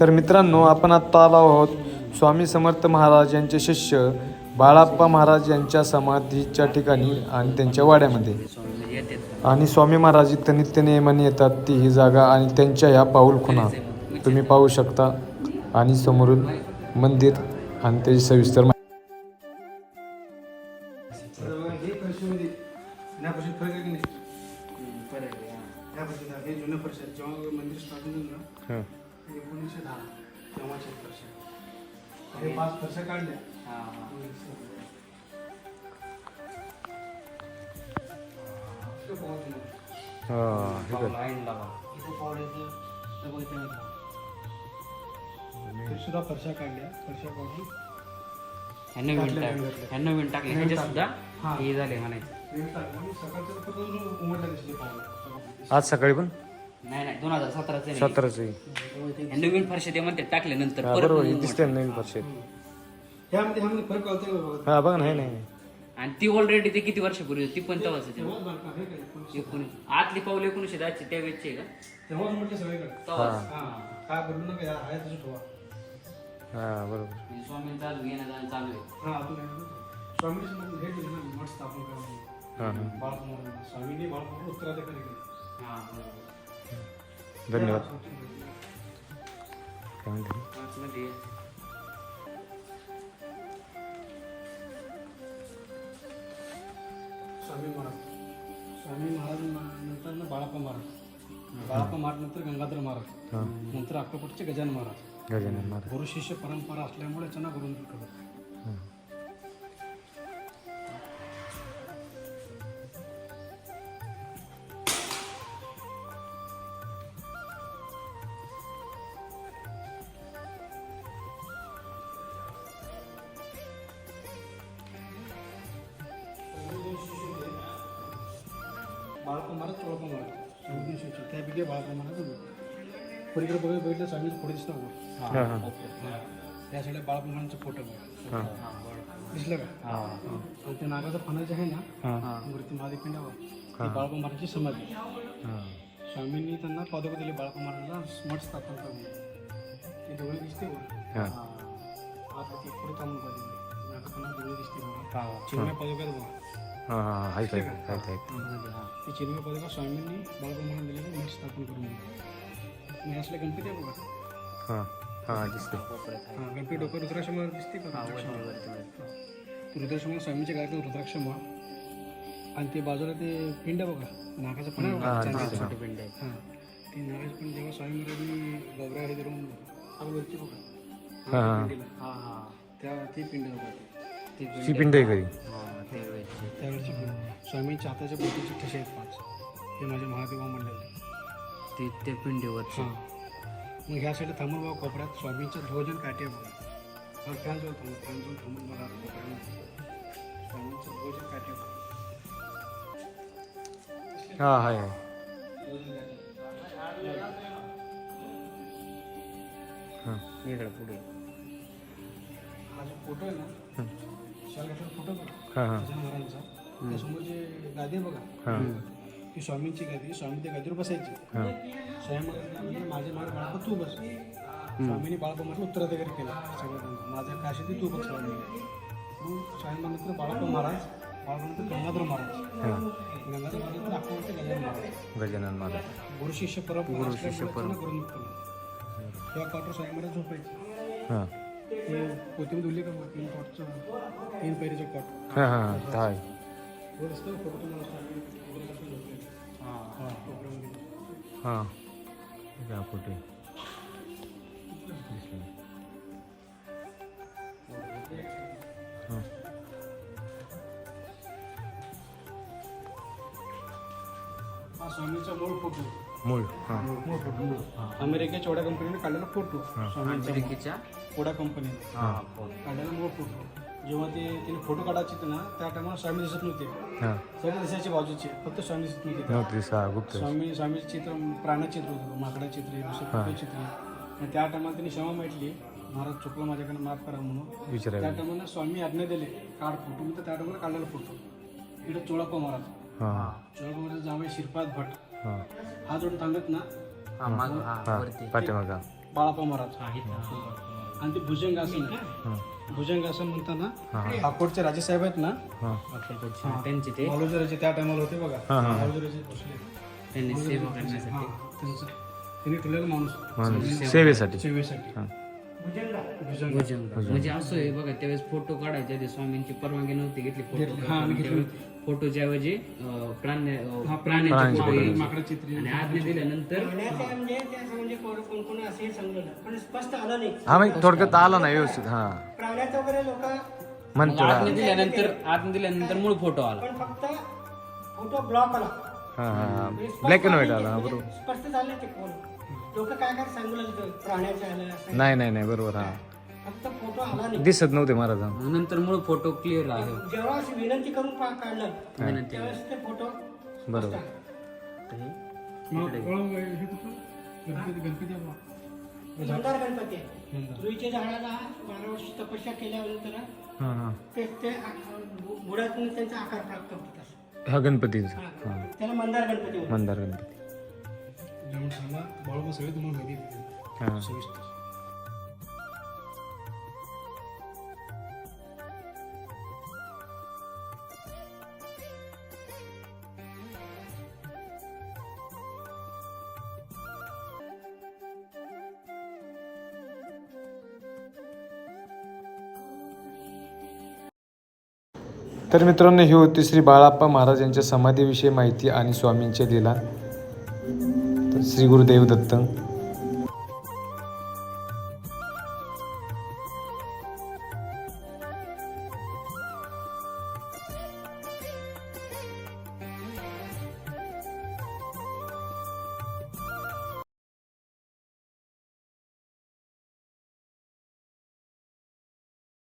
तर मित्रांनो आपण आत्ता आलो आहोत स्वामी समर्थ महाराज यांचे शिष्य बाळाप्पा महाराज यांच्या समाधीच्या ठिकाणी आणि त्यांच्या वाड्यामध्ये. आणि स्वामी महाराज इथं नित्यनियमाने येतात ती ही जागा आणि त्यांच्या ह्या पाऊल खुणा. तुम्ही पाहू शकता. आणि समोरून मंदिर आणि त्याची सविस्तर माहिती हे हे हं. एकोणीसशे दहा. तेव्हाचे परिषद हे पाच वर्ष काढल्या. हां, हे. हे सुद्धा काढल्या फरशा काढून ह्यांना विण टाकले ह्यांना विण टाकले. ह्याच्यात सुद्धा हा. झाले म्हणायचं. पाहून आज सकाळी पण? नाही नाही दोन हजार सतराचे सतराचं ह्यांना विण फरशे ते म्हणते टाकले नंतर हा, परत बरोबर दिसते ना नवीन परिषद ह्यामध्ये ह्यामध्ये फरक कळतोय का बघा? हा बघा ना हे नाही. आणि ती ऑलरेडी ते किती वर्षापूर्वी होती? ती पण तेव्हाच आहे तेव्हाच बांधकाम हे काय एकोणीसशे- एकोणीस. आतली पाऊल एकोणीशे दहाची त्या वेळची आहे का? तेव्हाच म्हटलं सगळीकडे तेव्हाच. हा. काय बदलू नका आहे तसं ठेवा. हा बरोबर. म्हणजे स्वामींचं अजून येणं जाणं चालू आहे. हा आहे. मग हे दिलं ना मठ स्थापन करा हां हां. बाळकुमार स्वामींनी बाळकुमार उत्तराधिकारी केले. हा बरोबर. धन्यवाद. काय म्हणते स्वामी महाराज. स्वामी महाराज नंतर ना बाळाप्पा महाराज. बाळाप्पा महाराज नंतर गंगाधर महाराज. नंतर अक्कलकोटचे गजानन महाराज. गजानन महाराज. गुरु शिष्य परंपरा असल्यामुळे त्यांना गुरु बाळाप्पा महाराजचा फोटो बघा हां हा बरोबर दिसलं का आणि ते नागाचं फणं जे आहे ना हां मूर्ती महादेवपिंडावर ती बाळाप्पा महाराजची समाधी हां स्वामींनी त्यांना पादुका दिली बाळाप्पा महाराजांना मठ स्थापन करून ती डोळे दिसते बघा हां आता ती पुढे थांबून पाहिजे नागापणा डोळे दिसते बघा चिन्मय पादुका बघा हां हां आहेत आहेत आहेत आहेत. ती चिन्मय पादुका स्वामींनी महाराज दिलेली मठ स्थापन करून दिली आणि असले गणपती आहे बघा हां हां दिसते हा गणपती डोकं रुद्राक्षमाळ दिसते का रुद्राक्षमाळ स्वामीच्या गायक रुद्राक्षमाळ आणि ते बाजूला ते पिंड बघा नागाचं पण हां. पिंड आहे हां ते नागाचं पण जेव्हा स्वामी महाराजांनी गौऱ्या हे. धरून वरती बघा हां हां. त्या ते पिंड बघा ते पिंड आहे घरी. त्यावेळची स्वामींच्या हाताच्या बोटीचे ठसे आहेत पाच? हे माझ्या महादेवा मंडळ. ते ते पिंडीवरची हां. मग ह्या साईडला थांबून बघा कोपऱ्यात. स्वामींच्या ध्वजन आहे बघा. हा फॅन जो थांबून फॅन जो थांबून बघा. कोपऱ्यामध्ये. स्वामींचं ध्वजन आहे बघा. हां हाय हाय. हां. इकडे पुढे. हा जो फोटो आहे ना शाळेचा फोटो बघा हां हां. महाराजांचा त्यासमोर जे गादी आहे बघा हां. ती स्वामींची गादी स्वामी त्या गादीवर बसायची. हां. स्वयं म्हणजे माझे मागे बाळापा तू बस. स्वामींनी बाळापा माझं उत्तराधिकारी केलं. सगळं माझं काशी ते तू बस स्वामी स्वामी नंतर बाळापा महाराज गंगाधर महाराज. हां. गंगाधर महाराज अक्कलकोटचे गजानन महाराज. गजानन महाराज. गुरु शिष्य परंपरा गुरु शिष्य परंपरा तेव्हा काटर स्वामी महाराज झोपायचे तीन कॉटचं तीन पैरीचं कॉट हां हां हां. हो फोटो स्वामीचा मूळ फोटो. मूळ हां. मूळ फोटो मूळ अमेरिकेच्या कंपनीने काढलेला फोटो अमेरिकेच्या कोडा कंपनीने हा काढलेला मूळ फोटो जेव्हा ते तिने फोटो काढायचे होते ना त्या टायमाला स्वामी दिसत नव्हते. हां. सगळे दिसायचे बाजूचे फक्त स्वामी दिसत नव्हते नव्हती सहा गुप्त. स्वामी स्वामीचे चित्र प्राणचित्र होतं माकडा चित्र आहे, दुसरं कुठलं चित्र आहे. आणि त्या टायमाला त्यांनी क्षमा माहितली महाराज चुकलं माझ्याकडे माफ करा म्हणून. त्या विचारायला टायमाला स्वामी आज्ञा दिले काढ फोटो मी तर त्या टायमाला काढलेला फोटो इकडे चोळाप्पा महाराज. हां चोळाप्पा महाराज जावळे श्रीपाद भट हां. हा जोड थांबत ना हा माग हा हां वरती. पाठीमागा. बाळाप्पा महाराज. हा इथं. आणि ते भुजंगासन. हां. भुजंगासन म्हणताना हां. अकोटचे राजे साहेब आहेत ना? हां. त्यांचे ते. मालोजी राजे त्या टायमाला होते बघा. हां, बसले त्यांनी सेवा करण्यासाठी. हा. त्यांचं त्यांनी ठेवलेला माणूस. माणूस. सेवेसाठी. सेवेसाठी. हां. म्हणजे असं आहे बघा त्यावेळेस फोटो काढायचे आधी स्वामींची परवानगी नव्हती घेतली फोटो हा, फोटोच्या ऐवजी अं, प्राण्य हा, प्राण्यांचे फोटो घ्यायचे. माकडा चित्री. आणि आज्ञा दिल्यानंतर म्हणजे म्हणजे कोण कोण कोण असे समजलं पण स्पष्ट आलं नाही. हा मग थोडक्यात आला नाही व्यवस्थित हां. प्राण्याचं वगैरे लोक म्हणतो आज्ञा दिल्यानंतर आज्ञा दिल्यानंतर मूळ फोटो आला. पण फक्त फोटो ब्लॉक आला. हां हां म्हणजे ब्लॅक अँड व्हाईट आलं बरोबर. म्हणजे स्पष्ट झालं ते कोण. लोक काय काय सांगू लागले प्राण्याचे आलं असं नाही नाही नाही बरोबर हां. फक्त फोटो आला नाही. दिसत नव्हते महाराज हां. नंतर मूळ फोटो क्लिअर आहे. जेव्हा अशी विनंती करून पा- काढलं विनंती. त्यावेळेस ते फोटो बरोबर. हे? गणपती गणपती आपला. मंदार गणपती आहे. रुईच्या झाडाला बारा वर्ष तपस्या केल्यानंतर हां हां. ते ते आ- बुडातून त्यांचा आकार प्राप्त. हा गणपतीचा. हा. त्याला मंदार गणपती म्हणतात. मंदार गणपती. जेवण सांगा बाळाप्पा सगळे तुम्हाला माहिती आहे. हां. सविस्तर. तर मित्रांनो ही होती श्री बाळाप्पा महाराज यांच्या समाधीविषयी माहिती आणि स्वामींच्या लीला श्री गुरुदेव दत्त.